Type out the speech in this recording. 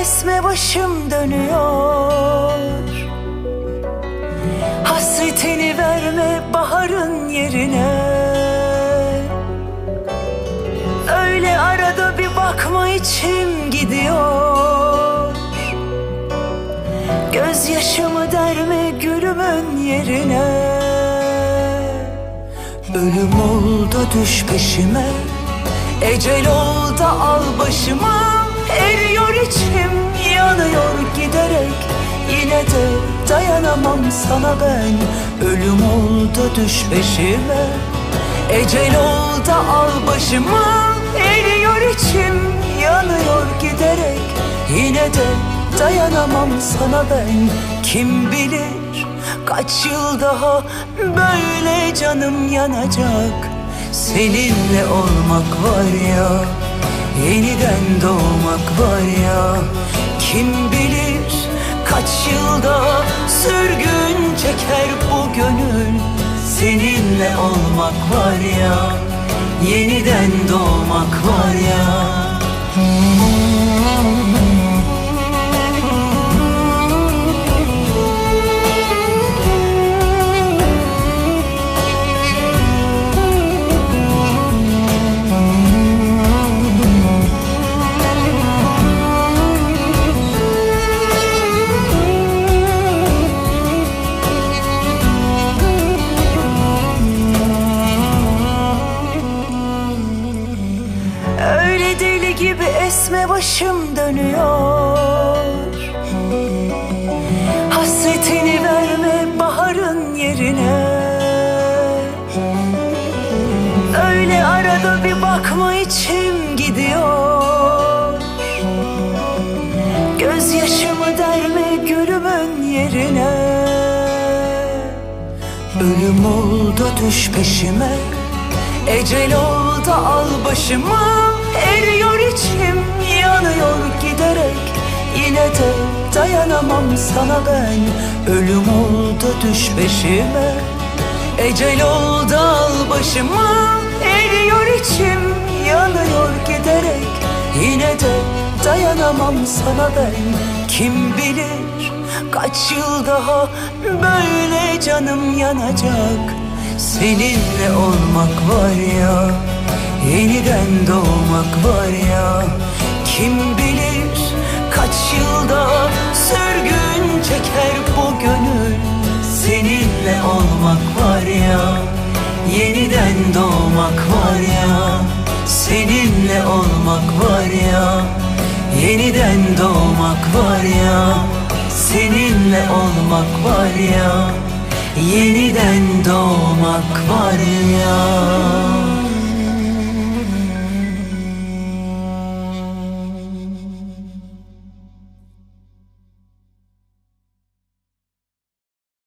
esme başım dönüyor. Hasretini verme baharın yerine. Öyle arada bir bakma içim gidiyor. Gözyaşımı derme gülümün yerine. Ölüm oldu düş peşime. Ecel oldu al başıma Eriyor içim yanıyor giderek. Yine de dayanamam sana ben. Ölüm oldu düş peşime. Ecel oldu al başıma. Eriyor içim yanıyor giderek. Yine de dayanamam sana ben. Kim bilir kaç yıl daha böyle canım yanacak. Seninle olmak var ya Yeniden doğmak var ya Kim bilir kaç yılda sürgün çeker bu gönül. Seninle olmak var ya Yeniden doğmak var ya. Öyle gibi esme başım dönüyor. Hasretini verme baharın yerine. Öyle arada bir bakma içim gidiyor. Gözyaşımı derme gülümün yerine. Ölüm oldu düş peşime. Ecel oldu al başıma Eriyor içim yanıyor giderek. Yine de dayanamam sana ben. Ölüm oldu düş peşime. Ecel oldu al başıma. Eriyor içim yanıyor giderek. Yine de dayanamam sana ben. Kim bilir kaç yıl daha böyle canım yanacak. Seninle olmak var ya Yeniden doğmak var ya Kim bilir kaç yılda sürgün çeker bu gönül. Seninle olmak var ya Yeniden doğmak var ya. Seninle olmak var ya Yeniden doğmak var ya. Seninle olmak var ya Yeniden doğmak var ya